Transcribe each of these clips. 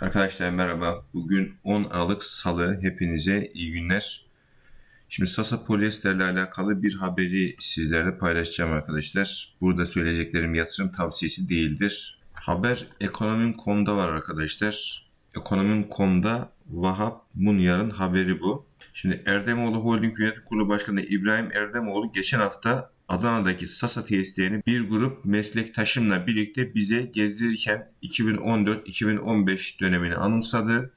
Arkadaşlar merhaba. Bugün 10 Aralık Salı. Hepinize iyi günler. Şimdi Sasa Polyester ile alakalı bir haberi sizlerle paylaşacağım arkadaşlar. Burada söyleyeceklerim yatırım tavsiyesi değildir. Haber Ekonomim.com'da var arkadaşlar. Ekonomim.com'da Vahap Munyar'ın haberi bu. Şimdi Erdemoğlu Holding Yönetim Kurulu Başkanı İbrahim Erdemoğlu geçen hafta Adana'daki Sasa tesislerini bir grup meslektaşımla birlikte bize gezdirirken 2014-2015 dönemini anımsadı.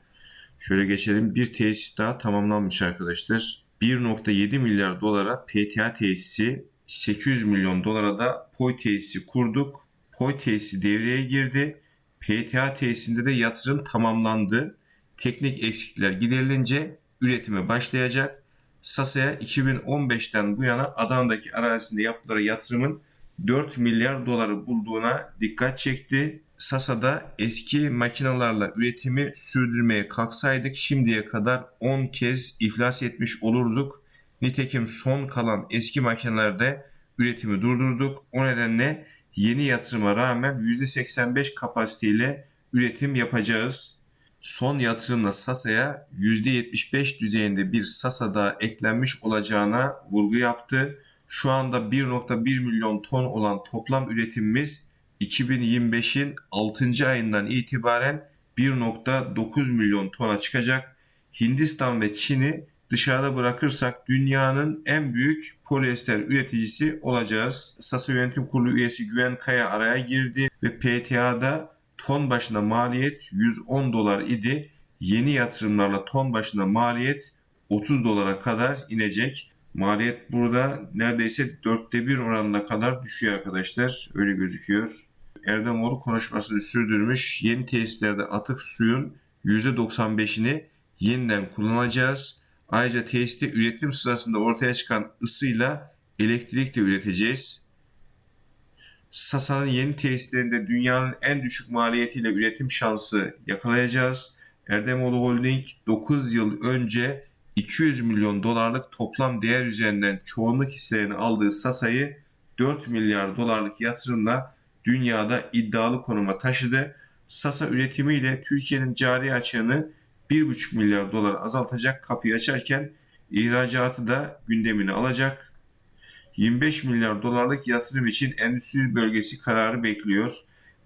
Şöyle geçelim. Bir tesis daha tamamlanmış arkadaşlar. 1.7 milyar dolara PTA tesisi, 800 milyon dolara da POY tesisi kurduk. POY tesisi devreye girdi. PTA tesisinde de yatırım tamamlandı. Teknik eksikler giderilince üretime başlayacak. Sasa'ya 2015'ten bu yana Adana'daki arazisinde yaptıkları yatırımın 4 milyar doları bulduğuna dikkat çekti. Sasa'da eski makinalarla üretimi sürdürmeye kalksaydık şimdiye kadar 10 kez iflas etmiş olurduk. Nitekim son kalan eski makinelerde üretimi durdurduk. O nedenle yeni yatırıma rağmen %85 kapasiteyle üretim yapacağız son yatırımla Sasa'ya %75 düzeyinde bir Sasa daha eklenmiş olacağına vurgu yaptı. Şu anda 1.1 milyon ton olan toplam üretimimiz 2025'in 6. ayından itibaren 1.9 milyon tona çıkacak. Hindistan ve Çin'i dışarıda bırakırsak dünyanın en büyük polyester üreticisi olacağız. Sasa Yönetim Kurulu üyesi Güven Kaya araya girdi ve PTA'da ton başına maliyet 110 dolar idi. Yeni yatırımlarla ton başına maliyet 30 dolara kadar inecek. Maliyet burada neredeyse dörtte bir oranına kadar düşüyor arkadaşlar. Öyle gözüküyor. Erdemoğlu konuşmasını sürdürmüş. Yeni tesislerde atık suyun %95'ini yeniden kullanacağız. Ayrıca tesiste üretim sırasında ortaya çıkan ısıyla elektrik de üreteceğiz. Sasa'nın yeni tesislerinde dünyanın en düşük maliyetiyle üretim şansı yakalayacağız. Erdemoğlu Holding 9 yıl önce 200 milyon dolarlık toplam değer üzerinden çoğunluk hisselerini aldığı Sasa'yı 4 milyar dolarlık yatırımla dünyada iddialı konuma taşıdı. Sasa üretimiyle Türkiye'nin cari açığını 1,5 milyar dolar azaltacak kapıyı açarken ihracatı da gündemine alacak. 25 milyar dolarlık yatırım için endüstri bölgesi kararı bekliyor.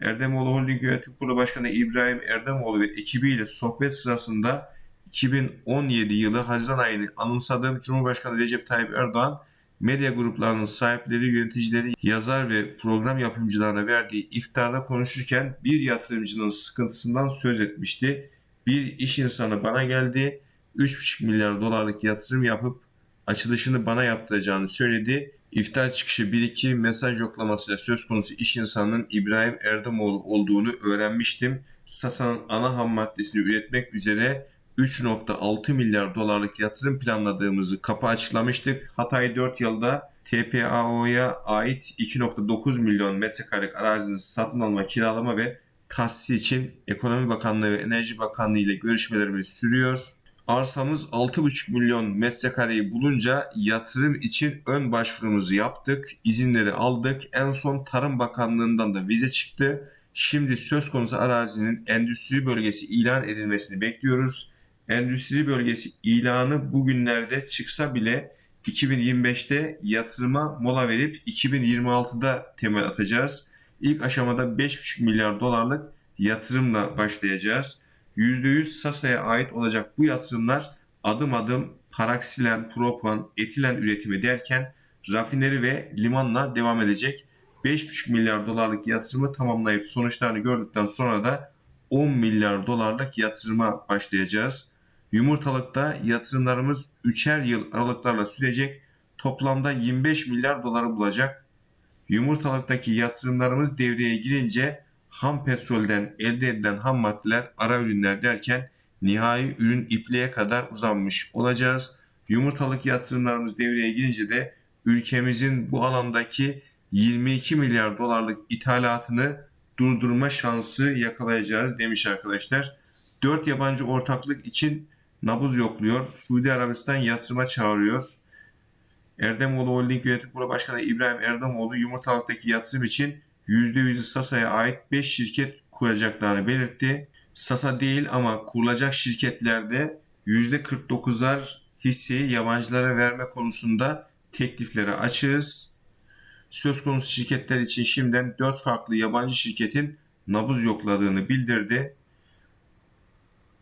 Erdemoğlu Holding Yönetim Kurulu Başkanı İbrahim Erdemoğlu ve ekibiyle sohbet sırasında 2017 yılı Haziran ayını anımsadığım Cumhurbaşkanı Recep Tayyip Erdoğan medya gruplarının sahipleri, yöneticileri, yazar ve program yapımcılarına verdiği iftarda konuşurken bir yatırımcının sıkıntısından söz etmişti. Bir iş insanı bana geldi, 3,5 milyar dolarlık yatırım yapıp açılışını bana yaptıracağını söyledi. İftar çıkışı bir iki mesaj yoklamasıyla söz konusu iş insanının İbrahim Erdemoğlu olduğunu öğrenmiştim. Sasa'nın ana ham maddesini üretmek üzere 3.6 milyar dolarlık yatırım planladığımızı kapı açıklamıştık. Hatay 4 yılda TPAO'ya ait 2.9 milyon metrekarelik arazinin satın alma, kiralama ve tahsisi için Ekonomi Bakanlığı ve Enerji Bakanlığı ile görüşmelerimiz sürüyor. Arsamız 6,5 milyon metrekareyi bulunca yatırım için ön başvurumuzu yaptık. izinleri aldık. En son Tarım Bakanlığı'ndan da vize çıktı. Şimdi söz konusu arazinin endüstri bölgesi ilan edilmesini bekliyoruz. Endüstri bölgesi ilanı bugünlerde çıksa bile 2025'te yatırıma mola verip 2026'da temel atacağız. İlk aşamada 5,5 milyar dolarlık yatırımla başlayacağız. %100 Sasa'ya ait olacak bu yatırımlar adım adım paraksilen, propan, etilen üretimi derken rafineri ve limanla devam edecek. 5,5 milyar dolarlık yatırımı tamamlayıp sonuçlarını gördükten sonra da 10 milyar dolarlık yatırıma başlayacağız. Yumurtalıkta yatırımlarımız 3'er yıl aralıklarla sürecek. Toplamda 25 milyar doları bulacak. Yumurtalıktaki yatırımlarımız devreye girince ham petrolden elde edilen ham maddeler, ara ürünler derken nihai ürün ipliğe kadar uzanmış olacağız. Yumurtalık yatırımlarımız devreye girince de ülkemizin bu alandaki 22 milyar dolarlık ithalatını durdurma şansı yakalayacağız demiş arkadaşlar. 4 yabancı ortaklık için nabız yokluyor. Suudi Arabistan yatırıma çağırıyor. Erdemoğlu Holding Yönetim Kurulu Başkanı İbrahim Erdemoğlu yumurtalıktaki yatırım için %100'ü Sasa'ya ait 5 şirket kuracaklarını belirtti. Sasa değil ama kurulacak şirketlerde %49'ar hisseyi yabancılara verme konusunda tekliflere açığız. Söz konusu şirketler için şimdiden 4 farklı yabancı şirketin nabız yokladığını bildirdi.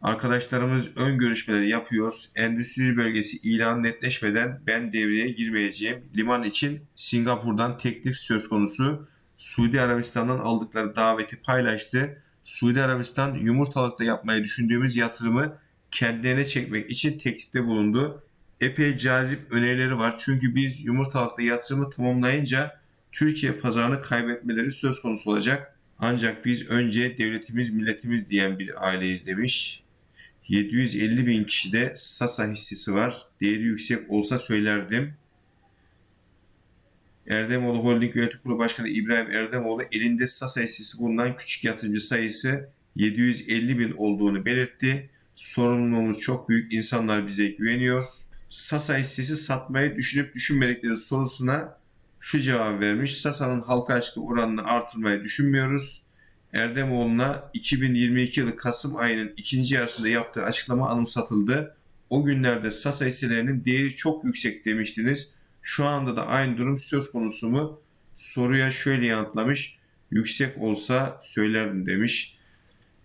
Arkadaşlarımız ön görüşmeleri yapıyor. Endüstri bölgesi ilan netleşmeden ben devreye girmeyeceğim. Liman için Singapur'dan teklif söz konusu. Suudi Arabistan'dan aldıkları daveti paylaştı. Suudi Arabistan yumurtalıkta yapmayı düşündüğümüz yatırımı kendilerine çekmek için teklifte bulundu. Epey cazip önerileri var. Çünkü biz yumurtalıkta yatırımı tamamlayınca Türkiye pazarını kaybetmeleri söz konusu olacak. Ancak biz önce devletimiz milletimiz diyen bir aileyiz demiş. 750 bin kişide Sasa hissesi var. Değeri yüksek olsa söylerdim. Erdemoğlu Holding Yönetim Kurulu Başkanı İbrahim Erdemoğlu elinde Sasa hissesi bulunan küçük yatırımcı sayısı 750 bin olduğunu belirtti. Sorumluluğumuz çok büyük. İnsanlar bize güveniyor. Sasa hissesi satmayı düşünüp düşünmedikleri sorusuna şu cevap vermiş. Sasa'nın halka açtığı oranını artırmayı düşünmüyoruz. Erdemoğlu'na 2022 yılı Kasım ayının ikinci yarısında yaptığı açıklama anımsatıldı. O günlerde Sasa hisselerinin değeri çok yüksek demiştiniz. Şu anda da aynı durum söz konusu mu? Soruya şöyle yanıtlamış. Yüksek olsa söylerdim demiş.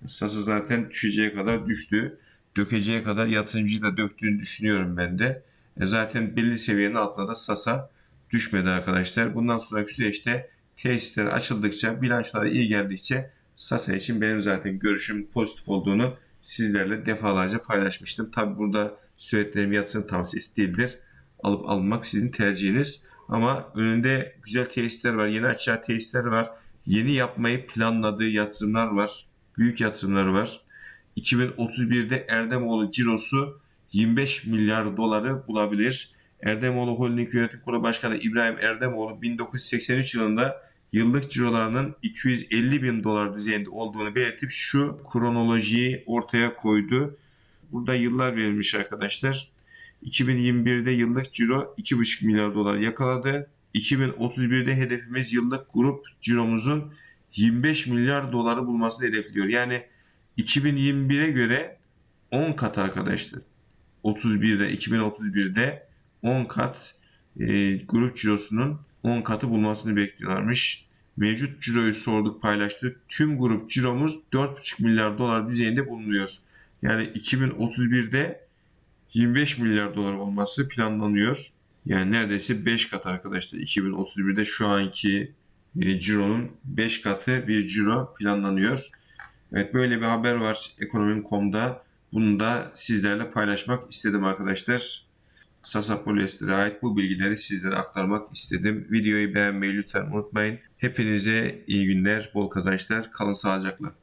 Sasa zaten düşeceği kadar düştü. Dökeceği kadar yatırımcıyı da döktüğünü düşünüyorum ben de. E zaten belli seviyenin altında da Sasa düşmedi arkadaşlar. Bundan sonraki süreçte tesisler açıldıkça, bilançolara iyi geldikçe Sasa için benim zaten görüşüm pozitif olduğunu sizlerle defalarca paylaşmıştım. Tabi burada söylediklerim yatırım tavsiyesi değildir. Alıp almak sizin tercihiniz. Ama önünde güzel tesisler var, yeni açacağı tesisler var. Yeni yapmayı planladığı yatırımlar var. Büyük yatırımları var. 2031'de Erdemoğlu cirosu 25 milyar doları bulabilir. Erdemoğlu Holding Yönetim Kurulu Başkanı İbrahim Erdemoğlu 1983 yılında yıllık cirolarının 250 bin dolar düzeyinde olduğunu belirtip şu kronolojiyi ortaya koydu. Burada yıllar verilmiş arkadaşlar. 2021'de yıllık ciro 2,5 milyar dolar yakaladı. 2031'de hedefimiz yıllık grup ciromuzun 25 milyar doları bulmasını hedefliyor. Yani 2021'e göre 10 kat arkadaşlar. 31'de 2031'de 10 kat e, grup cirosunun 10 katı bulmasını bekliyorlarmış. Mevcut ciroyu sorduk paylaştık. Tüm grup ciromuz 4,5 milyar dolar düzeyinde bulunuyor. Yani 2031'de 25 milyar dolar olması planlanıyor. Yani neredeyse 5 kat arkadaşlar. 2031'de şu anki e, cironun 5 katı bir ciro planlanıyor. Evet böyle bir haber var ekonomim.com'da. Bunu da sizlerle paylaşmak istedim arkadaşlar. Sasa Polyester'e ait bu bilgileri sizlere aktarmak istedim. Videoyu beğenmeyi lütfen unutmayın. Hepinize iyi günler, bol kazançlar, kalın sağlıcakla.